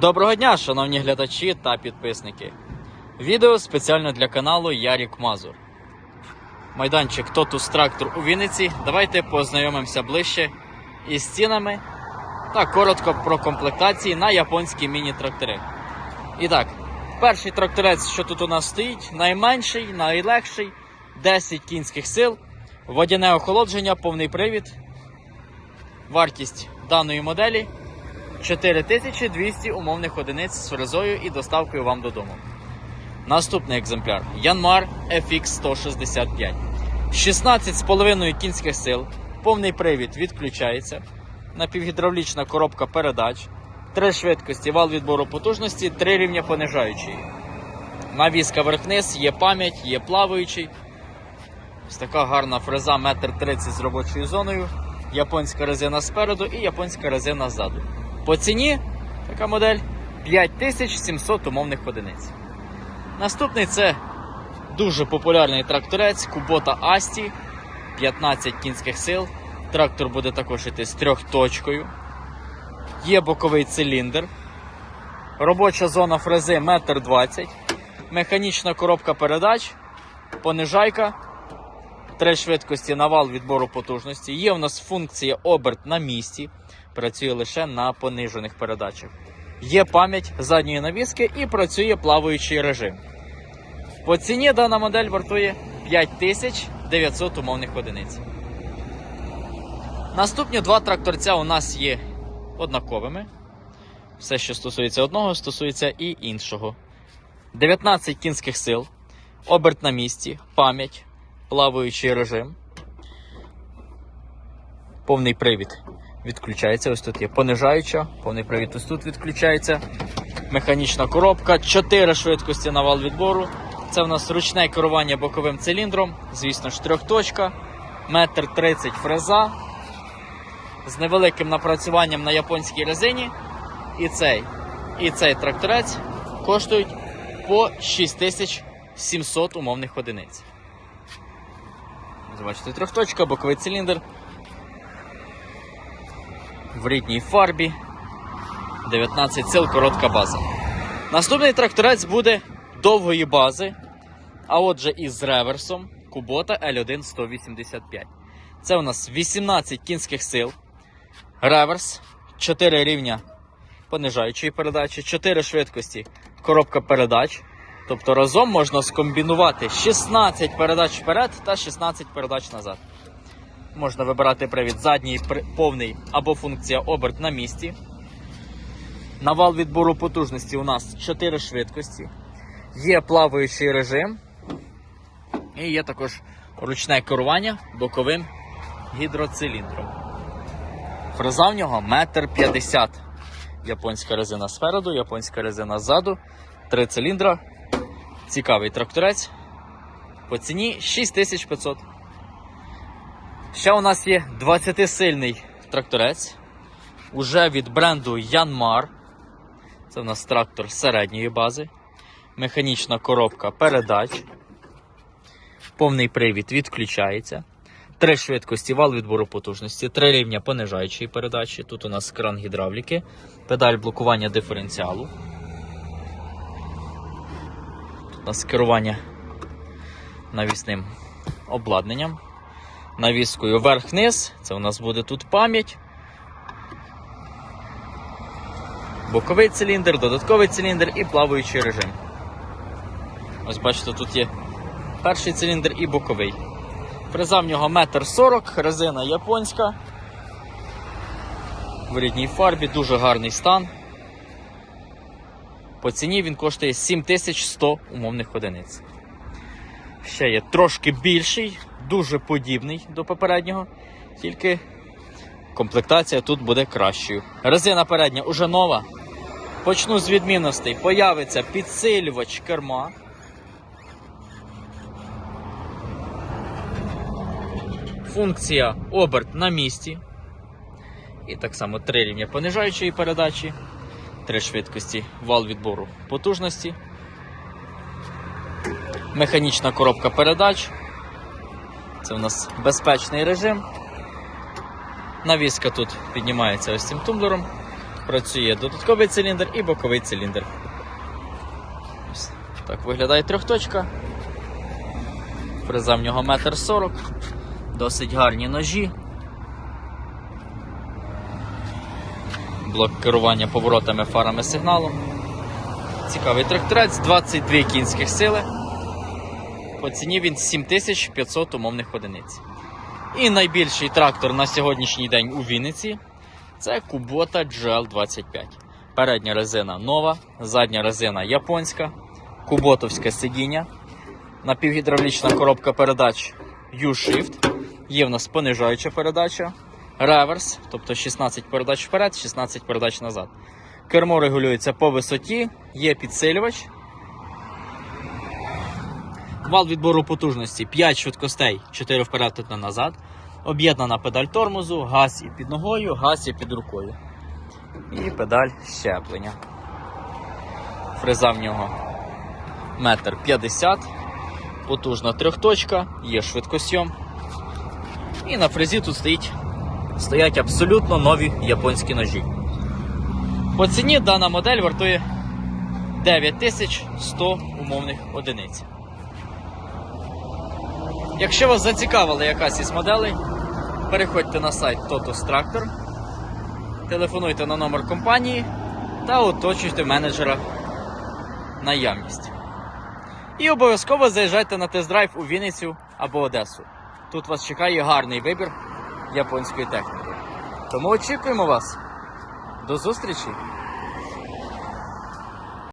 Доброго дня, шановні глядачі та підписники. Відео спеціально для каналу Ярік Мазур. Майданчик Тотус Трактор у Вінниці. Давайте познайомимося ближче із цінами та коротко про комплектації на японські міні-трактори. І так, перший тракторець, що тут у нас стоїть, найменший, найлегший, 10 кінських сил, водяне охолодження, повний привід. Вартість даної моделі 4200 умовних одиниць з фрезою і доставкою вам додому. Наступний екземпляр Янмар FX 165. 16,5 кінських сил. Повний привід відключається. Напівгідравлічна коробка передач. Три швидкості, вал відбору потужності, три рівня понижаючої. Навіска верх-низ, є пам'ять, є плаваючий. Ось така гарна фреза 1,30 м з робочою зоною. Японська резина спереду і японська резина ззаду. По ціні така модель 5700 умовних одиниць. Наступний це дуже популярний тракторець Kubota Asti 15 кінських сил. Трактор буде також йти з трьохточкою. Є боковий циліндр. Робоча зона фрези 1,20 м. Механічна коробка передач, понижайка, три швидкості навал відбору потужності. Є у нас функція оберт на місці працює лише на понижених передачах. Є пам'ять задньої навіски і працює плаваючий режим. По ціні дана модель вартує 5900 умовних одиниць. Наступні два тракторця у нас є однаковими. Все, що стосується одного, стосується і іншого. 19 кінських сил, оберт на місці, пам'ять, плаваючий режим, повний привід відключається. Ось тут є понижаюча, повний привід ось тут відключається. Механічна коробка, 4 швидкості на вал відбору. Це в нас ручне керування боковим циліндром, звісно ж, трьохточка, метр 30 фреза з невеликим напрацюванням на японській резині. І цей, і цей тракторець коштують по 6700 умовних одиниць. Бачите, трьохточка, боковий циліндр в рідній фарбі. 19 сил, коротка база. Наступний тракторець буде довгої бази, а отже із реверсом Kubota L1 185. Це у нас 18 кінських сил, реверс, 4 рівня понижаючої передачі, 4 швидкості, коробка передач. Тобто разом можна скомбінувати 16 передач вперед та 16 передач назад. Можна вибирати привід задній повний або функція оберт на місці. Навал відбору потужності у нас 4 швидкості. Є плаваючий режим. І є також ручне керування боковим гідроциліндром. Фреза в нього 1,50 м. Японська резина спереду, японська резина ззаду, три циліндра. Цікавий тракторець. По ціні 6500. Ще у нас є 20-сильний тракторець. Уже від бренду Yanmar. Це у нас трактор середньої бази. Механічна коробка передач. Повний привід відключається. Три швидкості вал відбору потужності, три рівня понижаючої передачі. Тут у нас кран гідравліки, педаль блокування диференціалу. Тут у нас керування навісним обладнанням. Навіскою вверх-вниз. Це у нас буде тут пам'ять. Боковий циліндр, додатковий циліндр і плаваючий режим. Ось бачите, тут є перший циліндр і боковий. Фреза в нього 1,40 м, резина японська. В рідній фарбі, дуже гарний стан. По ціні він коштує 7100 умовних одиниць. Ще є трошки більший, дуже подібний до попереднього, тільки комплектація тут буде кращою. Резина передня уже нова. Почну з відмінностей. Появиться підсилювач керма. Функція оберт на місці. І так само три рівня понижаючої передачі, три швидкості вал відбору потужності, механічна коробка передач. Це у нас безпечний режим. Навіска тут піднімається ось цим тумблером. Працює додатковий циліндр і боковий циліндр. Ось так виглядає трьохточка. Фреза в нього метр сорок. Досить гарні ножі. Блок керування поворотами, фарами, сигналом. Цікавий тракторець, 22 кінських сили. По ціні він 7500 умовних одиниць. І найбільший трактор на сьогоднішній день у Вінниці це Kubota GL25. Передня резина нова, задня резина японська, куботовське сидіння, напівгідравлічна коробка передач U-Shift, є в нас понижаюча передача, реверс, тобто 16 передач вперед, 16 передач назад. Кермо регулюється по висоті, є підсилювач. Вал відбору потужності 5 швидкостей, 4 вперед, 1 назад. Об'єднана педаль тормозу, газ і під ногою, газ і під рукою. І педаль щеплення. Фреза в нього метр 50, потужна трьохточка, є швидкосйом. І на фрезі тут стоїть, стоять абсолютно нові японські ножі. По ціні дана модель вартує 9100 умовних одиниць. Якщо вас зацікавила якась із моделей, переходьте на сайт Totus Tractor, телефонуйте на номер компанії та уточнюйте менеджера наявність. І обов'язково заїжджайте на тест-драйв у Вінницю або Одесу. Тут вас чекає гарний вибір японської техніки. Тому очікуємо вас. До зустрічі!